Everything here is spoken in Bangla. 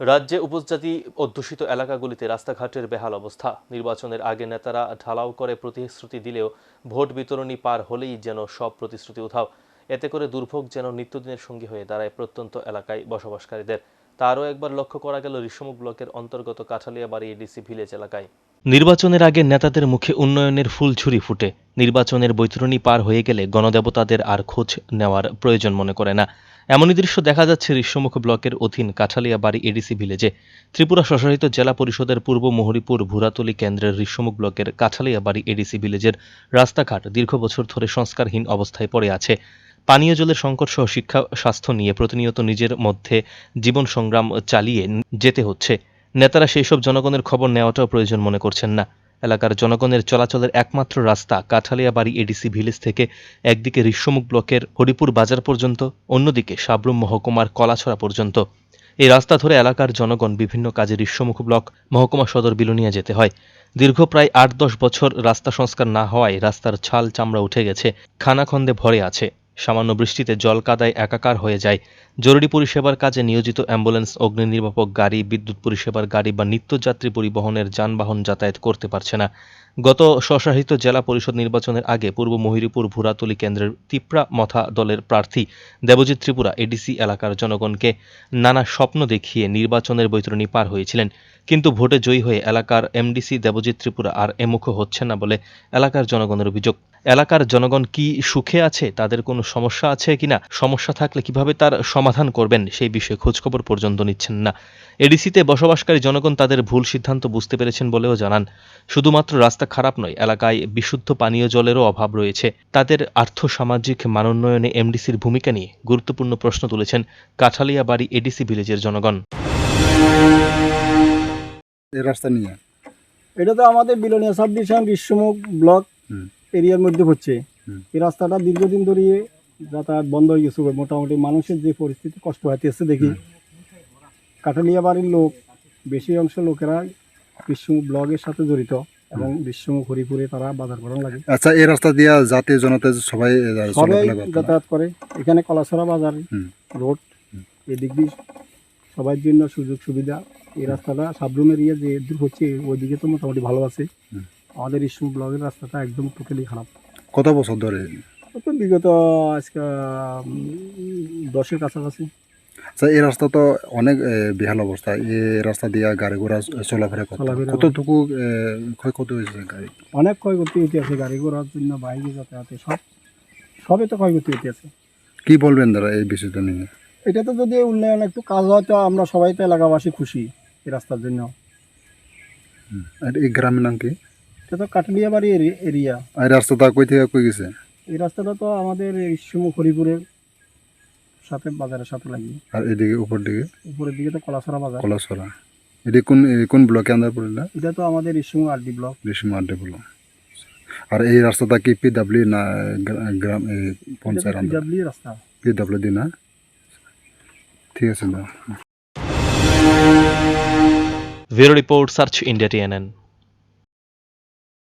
রাজ্যে উপজাতি অধ্যুষিত এলাকাগুলিতে রাস্তাঘাটের বেহাল অবস্থা। নির্বাচনের আগে নেতারা ঢালাও করে প্রতিশ্রুতি দিলেও ভোট বিতরণী পার হলেই যেন সব প্রতিশ্রুতি উধাও। এতে করে দুর্ভোগ যেন নিত্যদিনের সঙ্গী হয়ে দাঁড়ায় প্রত্যন্ত এলাকায় বসবাসকারীদের। তারও একবার লক্ষ্য করা গেল ঋষমুখ ব্লকের অন্তর্গত কাঠালিয়াবাড়ি এডিসি ভিলেজ এলাকায়। নির্বাচনের আগে নেতাদের মুখে উন্নয়নের ফুলছুরি ফুটে। নির্বাচনের বৈতরণী পার হয়ে গেলে গণদেবতাদের আর খোঁজ নেওয়ার প্রয়োজন মনে করে না। এমনই দৃশ্য দেখা যাচ্ছে ঋষ্যমুখ ব্লকের অধীন কাঠালিয়া বাড়ি এডিসি ভিলেজে। ত্রিপুরা স্বশাসিত জেলা পরিষদের পূর্ব মোহরিপুর ভুরাতলি কেন্দ্রের ঋষ্যমুখ ব্লকের কাঠালিয়া বাড়ি এডিসি ভিলেজের রাস্তাঘাট দীর্ঘ বছর ধরে সংস্কারহীন অবস্থায় পড়ে আছে। পানীয় জলের সংকট সহ শিক্ষা, স্বাস্থ্য নিয়ে প্রতিনিয়ত নিজের মধ্যে জীবন সংগ্রাম চালিয়ে যেতে হচ্ছে। নেতারা সেই সব জনগণের খবর নেওয়াটাও প্রয়োজন মনে করছেন না। এলাকার জনগণের চলাচলের একমাত্র রাস্তা কাঠালিয়াবাড়ি এডিসি ভিলেজ থেকে একদিকে ঋষ্যমুখ ব্লকের হরিপুর বাজার পর্যন্ত, অন্যদিকে সাবরুম মহকুমার কলাছড়া পর্যন্ত। এই রাস্তা ধরে এলাকার জনগণ বিভিন্ন কাজে ঋষ্যমুখ ব্লক, মহকুমা সদর বিলুনিয়া যেতে হয়। দীর্ঘ প্রায় আট দশ বছর রাস্তা সংস্কার না হওয়ায় রাস্তার ছাল চামড়া উঠে গেছে, খানাখন্দে ভরে আছে। সামান্য বৃষ্টিতে জল কাদায় একাকার হয়ে যায়। জরুরি পরিষেবার কাজে নিয়োজিত অ্যাম্বুলেন্স, অগ্নি নির্বাপক গাড়ি, বিদ্যুৎ পরিষেবার গাড়ি বা নিত্যযাত্রী পরিবহনের যানবাহন যাতায়াত করতে পারছে না। গত স্বশাসিত জেলা পরিষদ নির্বাচনের আগে পূর্ব মহিরিপুর ভুরাতলি কেন্দ্রের তিপ্রা মথা দলের প্রার্থী দেবজিৎ ত্রিপুরা এডিসি এলাকার জনগণকে নানা স্বপ্ন দেখিয়ে নির্বাচনের বৈতরণী পার হয়েছিলেন। কিন্তু ভোটে জয়ী হয়ে এলাকার এমডিসি দেবজিৎ ত্রিপুরা আর এমুখ হচ্ছে না বলে এলাকার জনগণের অভিযোগ। এলাকার জনগণ কি সুখে আছে? তাদের কোনো সমস্যা আছে কিনা? সমস্যা থাকলে কীভাবে তার সমাধান করবেন সেই বিষয়ে খোঁজখবর পর্যন্ত নিচ্ছেন না। এডিসিতে বসবাসকারী জনগণ তাদের ভুল সিদ্ধান্ত বুঝতে পেরেছেন বলেও জানান। শুধুমাত্র রাস্তা খারাপ নয় এলাকায় বিশুদ্ধ পানীয় জলেরও অভাব রয়েছে। তাদের আর্থ সামাজিক মানোন্নয়নে এমডিসির ভূমিকা নিয়ে গুরুত্বপূর্ণ প্রশ্ন তুলেছেন কাঠালিয়া বাড়ি এডিসি ভিলেজের জনগণ। রাস্তা নিয়ে। এটা তো আমাদের বিলোনিয়া সাব ডিভিশন বিশ্বমুখ ব্লক এরিয়ার মধ্যে হচ্ছে। এই রাস্তাটা দীর্ঘদিন ধরে যাতায়াত বন্ধ হয়ে গেছে মোটামুটি মানুষের যে পরিস্থিতি কষ্ট হইতেছে দেখি। কাঠালিয়া বাড়ির লোক বেশি অংশ লোকেরা বিশ্বমুখ ব্লগের সাথে জড়িত এবং বিশ্বমুখ হরিপুরে তারা বাজার করার লাগে। আচ্ছা এই রাস্তা দিয়ে জাতীয় জনতা সবাই। যাতায়াত করে। এখানে কলাছড়া বাজার রোড এদিক দিয়ে সবার জন্য সুযোগ সুবিধা। এই রাস্তাটা সাবরুম এরিয়া যে দূর হচ্ছে ওইদিকে তো মোটামুটি ভালো আছে। আমাদের ইসমু ব্লগের রাস্তাটা একদম টোটালি খারাপ। কত বছর ধরে? তো বিগত আজকে দশের কাছাকাছি। আচ্ছা এই রাস্তা তো অনেক বেহাল অবস্থা। এই রাস্তা দিয়া গাড়ি ঘোড়া চলাফেরা কতটুকু ক্ষয়ক্ষতি হয়েছে গাড়ি অনেক ক্ষয়ক্ষতি হইতে আছে গাড়ি ঘোড়ার জন্য বাইকে যাতায়াতে সব সবে তো ক্ষয়ক্ষতি হইতে আছে। কি বলবেন দাদা এই বিষয়টা নিয়ে? এটাতে যদি উন্নয়ন একটু কাজ হয় তো আমরা সবাই তো এলাকাবাসী খুশি এই রাস্তার জন্য। আর এই গ্রামের নাম কি? এটা তো কাটলিয়া বাড়ি এরিয়া। এই রাস্তাটা কই থেকে কই গেছে? এই রাস্তাটা তো আমাদের ইসমুখ হরিপুরের সাথে বাজারের সাথে লাগিয়ে আর এদিকে উপর দিকে? উপরের দিকে তো কলাছড়া বাজার। কলাসরা এটি কোন কোন ব্লকে আন্দার পড়লে এটা তো আমাদের ইসমুখ আরডি ব্লক। রেশম আড্ডে ব্লক। আর এই রাস্তাটা কি পি ডাব্লিউ না গ্রাম এই পঞ্চায়েত পিডাব্লিউ রাস্তা। পি ডাব্লিউ দি না? ঠিক আছে দাদা bureau report search India TNN.